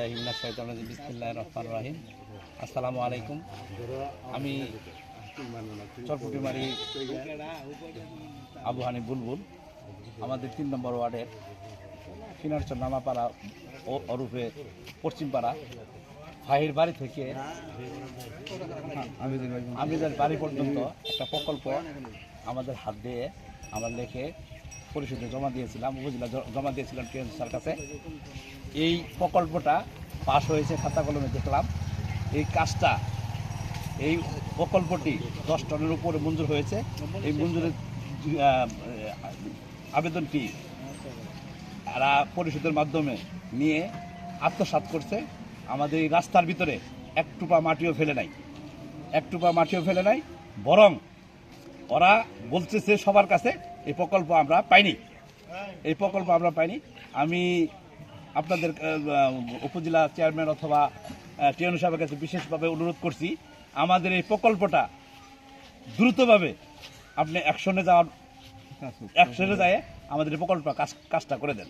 বিল্লাহি মিনাশ শাইতানির রাজিম, বিসমিল্লাহির আসসালামু আলাইকুম। আমি চরপুটিমারি আবু হানি বুলবুল, আমাদের তিন নম্বর ওয়ার্ডের ফিনারচর নামাপাড়া ও অরূপে পশ্চিমপাড়া, ভাইয়ের বাড়ি থেকে আমিদের বাড়ি পর্যন্ত একটা প্রকল্প আমাদের হাত দিয়ে আমার লেখে পরিষদে জমা দিয়েছিলাম, উপজেলা জমা দিয়েছিলাম টিএন স্যার কাছে। এই প্রকল্পটা পাশ হয়েছে খাতা কলমে দেখলাম। এই কাজটা, এই প্রকল্পটি দশ টনের উপরে মঞ্জুর হয়েছে। এই মঞ্জুরের আবেদনটি এরা পরিষদের মাধ্যমে নিয়ে আত্মসাৎ করছে। আমাদের এই রাস্তার ভিতরে এক টুপা মাটিও ফেলে নাই। এক টুপা মাটিও ফেলে নাই, বরং ওরা বলতেছে সবার কাছে এই প্রকল্প আমরা পাইনি। এই প্রকল্প আমরা পাইনি। আমি আপনাদের উপজেলা চেয়ারম্যান অথবা টিএন সাহেবের কাছে বিশেষভাবে অনুরোধ করছি, আমাদের এই প্রকল্পটা দ্রুতভাবে আপনি অ্যাকশনে যাওয়ার অ্যাকশনে যায় আমাদের এই প্রকল্প কাজ, কাজটা করে দেন।